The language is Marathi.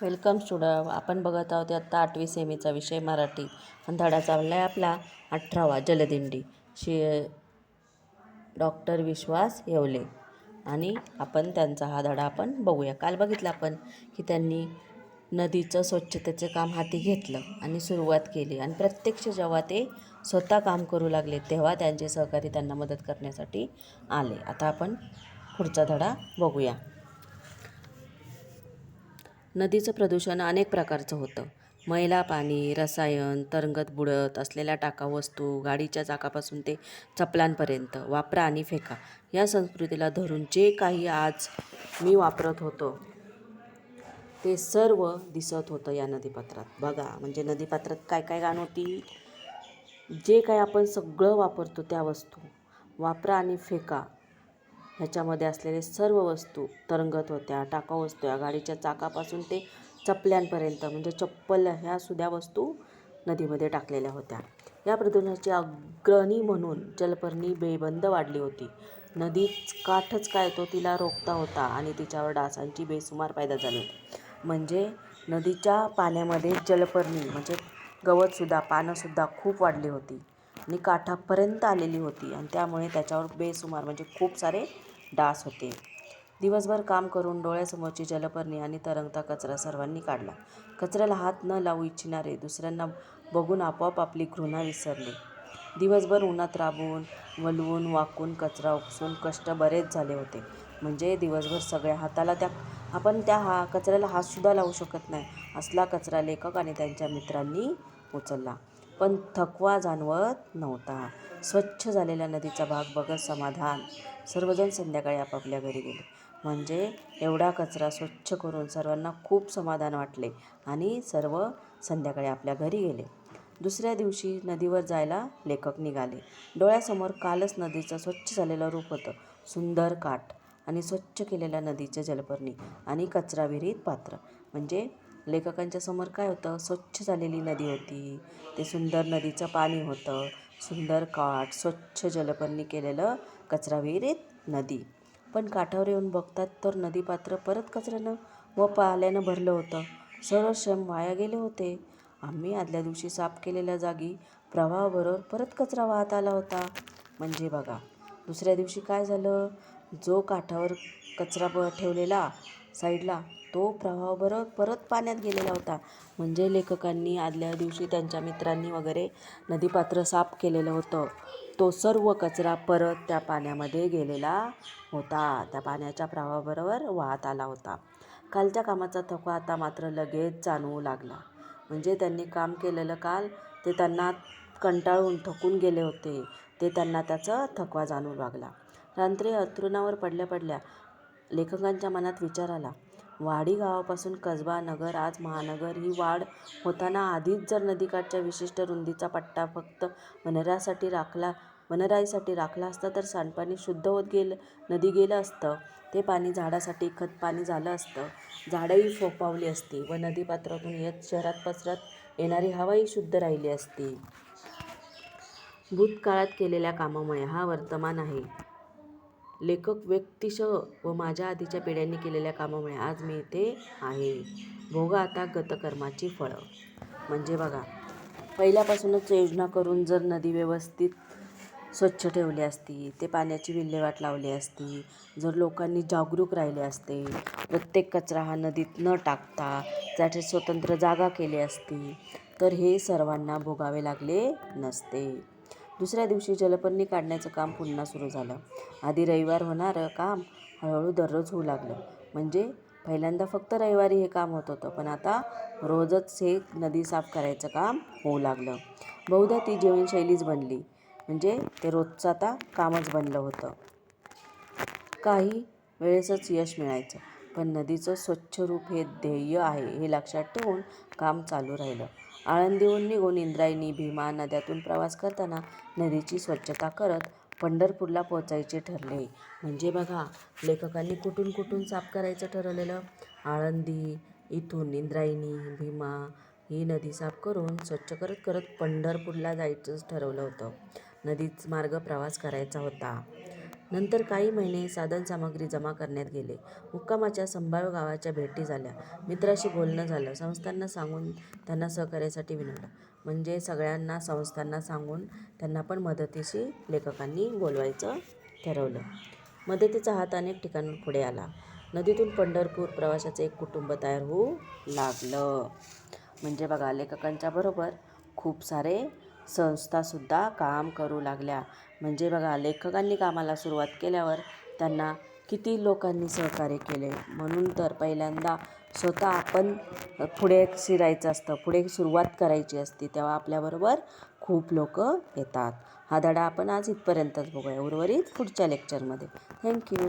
वेलकम स्टुडंट आपण बघत आहोत आत्ता आठवी सेमीचा विषय मराठी. आणि धडा चालला आहे आपला अठरावा जलदिंडी. शि डॉक्टर विश्वास येवले. आणि आपण त्यांचा हा धडा आपण बघूया. काल बघितलं आपण की त्यांनी नदीचं स्वच्छतेचं काम हाती घेतलं आणि सुरुवात केली. आणि प्रत्यक्ष जेव्हा ते स्वतः काम करू लागले तेव्हा त्यांचे सहकारी त्यांना मदत करण्यासाठी आले. आता आपण पुढचा धडा बघूया. नदीचं प्रदूषण अनेक प्रकारचं होतं. मैला पाणी रसायन तरंगत बुडत असलेल्या टाका वस्तू गाडीच्या चाकापासून ते चपलांपर्यंत वापरा आणि फेका या संस्कृतीला धरून जे काही आज मी वापरत होतो ते सर्व दिसत होतं या नदीपात्रात. बघा म्हणजे नदीपात्रात काय काय घाण होती? जे काय आपण सगळं वापरतो त्या वस्तू वापरा आणि फेका. ह्याच्यामध्ये असलेले सर्व वस्तू तरंगत होत्या टाकाऊ वस्तू या गाडीच्या चाकापासून ते चपल्यांपर्यंत म्हणजे चप्पल ह्या सुद्धा वस्तू नदीमध्ये टाकलेल्या होत्या. या प्रदूषणाची अग्रणी म्हणून जलपर्णी बेबंद वाढली होती. नदीच काठच काय तो तिला रोखता होता आणि तिच्यावर डासांची बेसुमार पैदा झाली होती. म्हणजे नदीच्या पाण्यामध्ये जलपर्णी म्हणजे गवतसुद्धा पानंसुद्धा खूप वाढली होती. आणि काठापर्यंत आलेली होती आणि त्यामुळे त्याच्यावर बेसुमार म्हणजे खूप सारे डास होते. दिवसभर काम करून डोळ्यासमोरची जलपर्णी आणि तरंगता कचरा सर्वांनी काढला. कचऱ्याला हात न लावू इच्छिणारे दुसऱ्यांना बघून आपोआप आपली घृणा विसरली. दिवसभर उन्हात राबून वलवून वाकून कचरा उपसून कष्ट बरेच झाले होते. म्हणजे दिवसभर सगळ्या हाताला त्या आपण त्या हा कचऱ्याला हातसुद्धा लावू शकत नाही असला कचरा लेखक आणि त्यांच्या मित्रांनी उचलला. पण थकवा जाणवत नव्हता. स्वच्छ झालेल्या नदीचा भाग बघत समाधान सर्वजण संध्याकाळी आपापल्या घरी गेले. म्हणजे एवढा कचरा स्वच्छ करून सर्वांना खूप समाधान वाटले आणि सर्व संध्याकाळी आपल्या घरी गेले. दुसऱ्या दिवशी नदीवर जायला लेखक निघाले. डोळ्यासमोर कालच नदीचं स्वच्छ झालेलं रूप होतं. सुंदर काठ आणि स्वच्छ केलेल्या नदीचे जलपर्णी आणि कचरा विरहित पात्र. म्हणजे लेखकांच्या समोर काय होतं? स्वच्छ झालेली नदी होती. ते सुंदर नदीचं पाणी होतं. सुंदर काठ स्वच्छ जलपर्णी केलेलं कचरा विहिरीत नदी. पण काठावर येऊन बघतात तर नदीपात्र परत कचऱ्यानं व पाल्यानं भरलं होतं. सर्व श्रम वाया गेले होते. आम्ही आदल्या दिवशी साफ केलेल्या जागी प्रवाहाबरोबर परत कचरा वाहत आला होता. म्हणजे बघा दुसऱ्या दिवशी काय झालं? जो काठावर कचरा ब ठेवलेला साईडला तो प्रवाहाबरोबर परत पाण्यात गेलेला होता. म्हणजे लेखकांनी आदल्या दिवशी त्यांच्या मित्रांनी वगैरे नदीपात्र साफ केलेलं होतं. तो सर्व कचरा परत त्या पाण्यामध्ये गेलेला होता. त्या पाण्याच्या प्रवाहाबरोबर वाहत आला होता. कालच्या कामाचा थकवा आता मात्र लगेच जाणवू लागला. म्हणजे त्यांनी काम केलेलं काल ते त्यांना कंटाळून थकून गेले होते. ते त्यांना त्याचा थकवा जाणवू लागला. रात्री अंथरुणावर पडल्या पडल्या लेखकांच्या मनात विचार आला. वाडी गावापासून कसबा नगर आज महानगर ही वाढ होताना आधीच जर नदीकाठच्या विशिष्ट रुंदीचा पट्टा फक्त वनरासाठी राखला वनराईसाठी राखला असता तर सांडपाणी शुद्ध होत गेलं नदी गेलं असतं. ते पाणी झाडासाठी खत पाणी झालं असतं. झाडंही फोपावली असती. व नदीपात्रातून येत शहरात पसरत येणारी हवाही शुद्ध राहिली असती. भूतकाळात केलेल्या कामामुळे हा वर्तमान आहे. लेखक व्यक्तिशः व माझ्या आधीच्या पिढ्यांनी केलेल्या कामामुळे आज मी इथे आहे. भोगा आता गतकर्माची फळं. म्हणजे बघा पहिल्यापासूनच योजना करून जर नदी व्यवस्थित स्वच्छ ठेवली असती ते पाण्याची विल्हेवाट लावली असती जर लोकांनी जागरूक राहिले असते प्रत्येक कचरा हा नदीत न टाकता त्याचे स्वतंत्र जागा केली असती तर हे सर्वांना भोगावे लागले नसते. दुसऱ्या दिवशी जलपर्णी काढण्याचं काम पुन्हा सुरू झालं. आधी रविवार होणारं काम हळूहळू दररोज होऊ लागलं. म्हणजे पहिल्यांदा फक्त रविवारी हे काम होत होतं पण आता रोजच हे नदी साफ करायचं काम होऊ लागलं. बहुधा ती जीवनशैलीच बनली. म्हणजे ते रोजचं आता कामच बनलं होतं. काही वेळेसच यश मिळायचं पण नदीचं स्वच्छ रूप हे ध्येय आहे हे लक्षात ठेवून काम चालू राहिलं. आळंदीहून निघून इंद्रायणी भीमा नद्यातून प्रवास करताना नदीची स्वच्छता करत पंढरपूरला पोचायचे ठरले. म्हणजे बघा लेखकांनी कुठून कुठून साफ करायचं ठरवलेलं? आळंदी इथून इंद्रायणी भीमा ही नदी साफ करून स्वच्छ करत करत पंढरपूरला जायचंच ठरवलं होतं. नदीच मार्ग प्रवास करायचा होता. नंतर काही महिने साधनसामग्री जमा करण्यात गेले. मुक्कामाच्या संभाव्य गावाच्या भेटी झाल्या. मित्राशी बोलणं झालं. संस्थांना सांगून त्यांना सहकार्यासाठी विनवलं म्हणजे सगळ्यांना संस्थांना सांगून त्यांना पण मदतीशी लेखकांनी बोलवायचं ठरवलं. मदतीचा हात अनेक ठिकाण पुढे आला. नदीतून पंढरपूर प्रवाशाचं एक कुटुंब तयार होऊ लागलं. म्हणजे बघा लेखकांच्या बरोबर खूप सारे संस्थासुद्धा काम करू लागल्या. म्हणजे बघा लेखकांनी कामाला सुरुवात केल्यावर त्यांना किती लोकांनी सहकार्य केले? म्हणून तर पहिल्यांदा स्वतः आपण पुढे शिरायचं असतं पुढे सुरुवात करायची असते तेव्हा आपल्याबरोबर खूप लोक येतात. हा धडा आपण आज इथपर्यंतच बघूया उर्वरित पुढच्या लेक्चरमध्ये. थँक्यू.